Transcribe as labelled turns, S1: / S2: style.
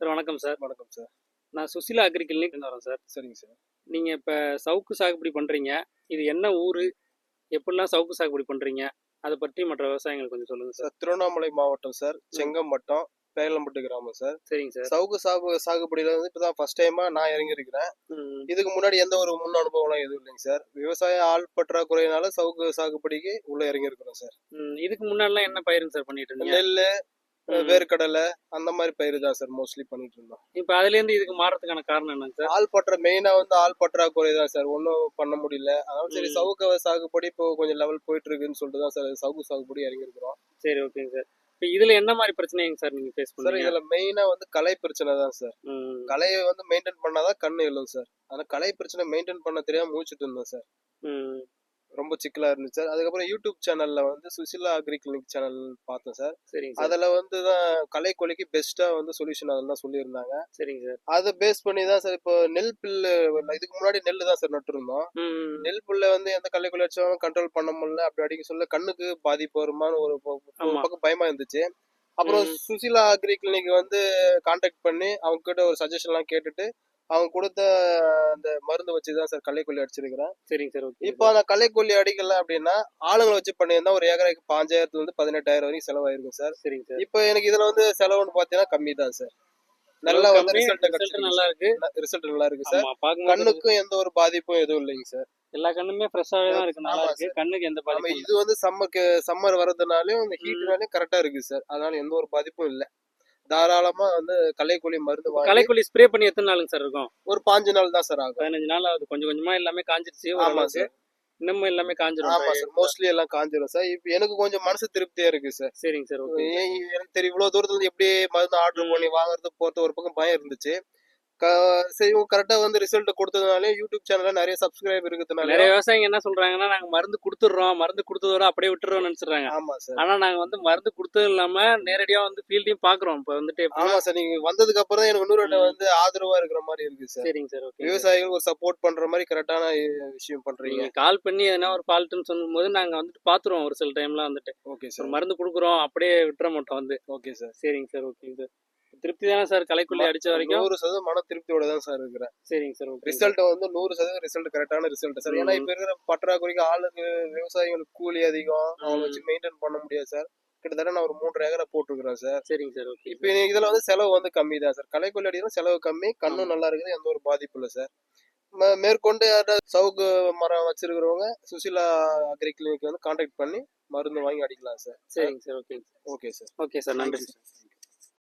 S1: Sir வணக்கம் sir.
S2: வணக்கம் sir.
S1: நான் சுசிலா அக்ரி கிளினிக் வரேன் சார்.
S2: சரிங்க சார்.
S1: நீங்கள் இப்போ சவுக்கு சாகுபடி பண்ணுறீங்க இது என்ன ஊர்? எப்படிலாம் சவுக்கு சாகுபடி பண்ணுறீங்க அதை பற்றி மற்ற விவசாயிகளுக்கு கொஞ்சம் சொல்லுங்கள் சார்.
S2: திருவண்ணாமலை மாவட்டம் சார். செங்கம் வட்டம் பேலம்பட்டு கிராமம் சார்.
S1: சரிங்க சார்.
S2: சவுக்கு சாகு சாகுபடியில வந்து இப்பதான் ஃபர்ஸ்ட் டைமா நான் இறங்கி இருக்கிறேன்
S1: ம்,
S2: இதுக்கு முன்னாடி எந்த ஒரு முன் அனுபவம்லாம் எதுவும் இல்லைங்க சார். விவசாய ஆள் பற்றாக்குறையினால சவுக்கு சாகுபடிக்கு உள்ள இறங்கி இருக்கிறோம் சார்
S1: இதுக்கு முன்னாடிலாம் என்ன பயிருங்க சார் பண்ணிட்டு இருந்தீங்க?
S2: நெல். வேர்க்கடலை அந்த மாதிரி பயிர் தான் சார் மோஸ்ட்லி பண்ணிட்டு இருந்தோம்
S1: இப்போ அதுலேருந்து இதுக்கு மாறதுக்கான காரணம் என்னங்க சார்?
S2: ஆள் பற்ற மெயினா வந்து ஆள் பற்றாக்குறை தான் சார். ஒன்றும் பண்ண முடியல. அதனால சரி. சவுக்க சாகுபடி இப்போ கொஞ்சம் லெவல் போயிட்டு இருக்குன்னு சொல்லிட்டு தான் சார் சவுக்கு சாகுபடி இறங்கி இருக்கிறோம்
S1: சரி ஓகேங்க சார். இப்போ இதில் என்ன மாதிரி பிரச்சனைங்க சார் நீங்கள் ஃபேஸ்
S2: சார்
S1: பண்ணுறீங்க
S2: இதுல மெயினா வந்து கலை பிரச்சனை தான் சார். கலையை வந்து மெயின்டைன் பண்ணாதான் கண்ணு எழும் சார். ஆனா கலை பிரச்சனை மெயின்டைன் பண்ண தெரியாம முடிச்சுட்டு இருந்தேன் சார். ரொம்ப சிக்கலா இருந்துச்சு சார். அதுக்கப்புறம் யூடியூப் சேனல்ல வந்து சுசிலா அக்ரி கிளினிக் சேனல் பார்த்தேன் சார்.
S1: சரிங்க சார்.
S2: அதுல வந்து தான் கலை கொலைக்கு பெஸ்டா வந்து சொல்யூஷன் அதெல்லாம் சொல்லியிருந்தாங்க.
S1: சரிங்க சார்.
S2: அதை பேஸ் பண்ணி தான் சார் இப்போ நெல் பில்லு இதுக்கு முன்னாடி நெல் தான் சார் நட்டுருந்தோம். நெல் புல்ல வந்து எந்த கலை கொலை அடிச்சாலும் கண்ட்ரோல் பண்ண முடியல அப்படி அடிக்க சொல்ல கண்ணுக்கு பாதிப்பு வருமான்னு ஒரு. பக்கம் பயமா இருந்துச்சு. அப்புறம். சுசிலா அக்ரி கிளினிக் வந்து காண்டாக்ட் பண்ணி அவங்க கிட்ட ஒரு சஜஷன் எல்லாம் கேட்டுட்டு அவங்க கொடுத்த அந்த மருந்து வச்சு தான் சார் களைக்கொல்லி அடிச்சிருக்கிறேன்.
S1: சரிங்க சார் ஓகே
S2: இப்போ அந்த களைக்கொல்லி அடிக்கல அப்படின்னா ஆளுங்களை வச்சு பண்ணியிருந்தா ஒரு ஏக்கரைக்கு பாஞ்சாயிரத்துல இருந்து பதினெட்டாயிரம் வரைக்கும் செலவாயிருக்கும் சார்.
S1: சரிங்க சார்.
S2: இப்போ எனக்கு இதுல வந்து செலவுன்னு பாத்தீங்கன்னா கம்மி தான் சார். நல்லா வந்து ரிசல்ட்
S1: நல்லா இருக்கு.
S2: ரிசல்ட் நல்லா இருக்கு சார். கண்ணுக்கும் எந்த ஒரு பாதிப்பும் எதுவும் இல்லைங்க சார்.
S1: எல்லா கண்ணுமே ஃப்ரெஷ்ஷாவே தான் இருக்கு நல்லா இருக்கு. கண்ணுக்கு எந்த பாதிப்பும்
S2: இது வந்து சம்மருக்கு சம்மர் வர்றதுனாலயும் இந்த ஹீட்னாலயும் கரெக்டா இருக்கு சார். அதனால எந்த ஒரு பாதிப்பும் இல்ல. தாராளமா வந்து களைக்கொல்லி மருந்து
S1: களைக்கொல்லி ஸ்ப்ரே பண்ணி எத்தனை நாளுங்க சார் இருக்கும்?
S2: ஒரு பாஞ்சு நாள் தான் சார் ஆகும்.
S1: பதினஞ்சு நாள் ஆகுது. கொஞ்சம் கொஞ்சமா எல்லாமே காஞ்சிருச்சு
S2: ஆமா சார்.
S1: இன்னமும் எல்லாமே காஞ்சிரும்.
S2: ஆமா சார். மோஸ்ட்லி எல்லாம் காஞ்சிரும் சார். இப்ப எனக்கு கொஞ்சம் மனசு திருப்தியா இருக்கு சார்.
S1: சரிங்க சார்
S2: எனக்கு தெரியும் இவ்வளவு தூரத்துல இருந்து எப்படி மருந்து ஆர்டர் பண்ணி வாங்குறது போறது ஒரு பக்கம் பயம் இருந்துச்சு. சரி இவங்க கரெக்டா வந்து ரிசல்ட் கொடுத்ததுனாலே யூடியூப் சேனல்ல நிறைய சப்ஸ்கிரைப் இருக்கிறதுனால
S1: நிறைய விவசாயிங்க என்ன சொல்றாங்கன்னா நாங்க மருந்து கொடுத்துடுறோம். மருந்து கொடுத்ததோட அப்படியே விட்டுறோம் நினைச்சிடுறாங்க.
S2: ஆமா சார்.
S1: ஆனா நாங்க வந்து மருந்து கொடுத்தது இல்லாம நேரடியா வந்து ஃபீல்டையும் பாக்குறோம். இப்ப வந்துட்டு
S2: ஆமா சார் நீங்க வந்ததுக்கு அப்புறம் தான் எனக்கு இன்னொரு. வந்து ஆதரவா இருக்கிற மாதிரி இருக்கு சார்.
S1: சரிங்க சார் ஓகே.
S2: விவசாயிகள் ஒரு சப்போர்ட் பண்ற மாதிரி கரெக்டான விஷயம் பண்றீங்க.
S1: கால் பண்ணி எதனா ஒரு ஃபால்ட்டுன்னு சொல்லும்போது நாங்க வந்துட்டு பாத்துருவோம் ஒரு சில டைம்ல வந்துட்டு.
S2: Okay sir.
S1: மருந்து கொடுக்குறோம் அப்படியே விட்டுற மாட்டோம் வந்து.
S2: Okay sir.
S1: சரிங்க சார் ஓகேங்க சார். திருப்தி தானே சார் களைக்கொல்லி அடிச்ச வரைக்கும்?
S2: நூறு சதவீதம் மன திருப்தியோட தான் சார் இருக்கிறேன்.
S1: சரிங்க சார்
S2: ரிசல்ட் வந்து நூறு சதவீதம் ரிசல்ட் கரெக்டான ரிசல்ட் சார். ஏன்னா இப்ப இருக்கிற பற்றாக்குறைக்கு ஆளுக்கு விவசாயிகளுக்கு கூலி அதிகம். அவங்க வச்சு மெயின்டைன் பண்ண முடியாது சார். கிட்டத்தட்ட நான் ஒரு மூன்று ஏக்கரை போட்டிருக்கிறேன் சார்.
S1: சரிங்க சார் ஓகே
S2: இப்போ இதுல வந்து செலவு வந்து கம்மி தான் சார். களைக்கொல்லி அடிக்கிறோம் செலவு கம்மி. கண்ணும் நல்லா இருக்குது. எந்த ஒரு பாதிப்பு இல்லை சார். மேற்கொண்டு யாராவது சவுக்கு மரம் வச்சிருக்கிறவங்க சுசிலா அக்ரி கிளினிக் வந்து கான்டாக்ட் பண்ணி மருந்து வாங்கி அடிக்கலாம் சார்.
S1: சரிங்க sir okay
S2: okay sir.
S1: Okay sir நன்றி சார்.